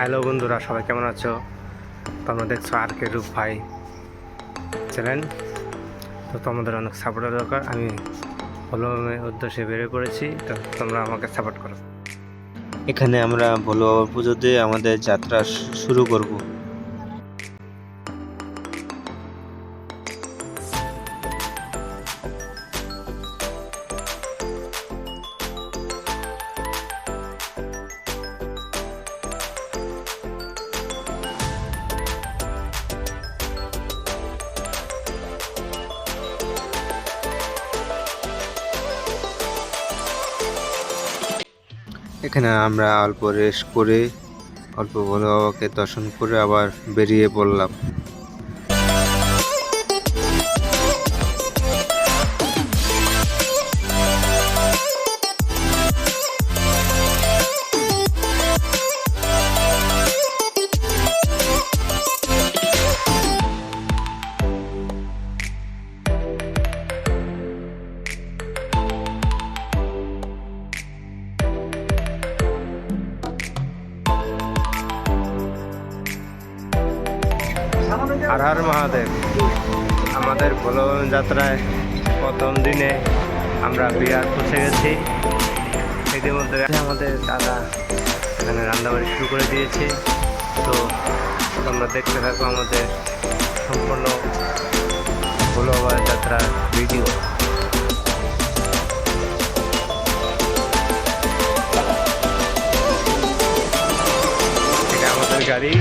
Hello বন্ধুরা, সবাই কেমন আছো? তোমরা দেখছ আর কে রূপ ভাই চ্যানেল। তো তোমাদের অনেক সাপোর্টের দরকার। আমি ভালোভাবে উদ্দেশ্যে বেরিয়ে পড়েছি, তো তোমরা আমাকে সাপোর্ট করো। এখানে আমরা ভোলো পুজোতে আমাদের যাত্রা শুরু করব। এখানে আমরা অল্প রেস্ট করে অল্প ভোলো বাবাকে দর্শন করে আবার বেরিয়ে পড়লাম। আর হর মহাদেব, আমাদের ভোলো যাত্রায় প্রথম দিনে আমরা বিহার পৌঁছে গেছি। ইতিমধ্যে আমাদের দাদা এখানে রান্নাবাড়ি শুরু করে দিয়েছে। তো তোমরা দেখতে থাকো আমাদের সম্পূর্ণ ভোলো বাবার যাত্রার ভিডিও। আমাদের গাড়ি।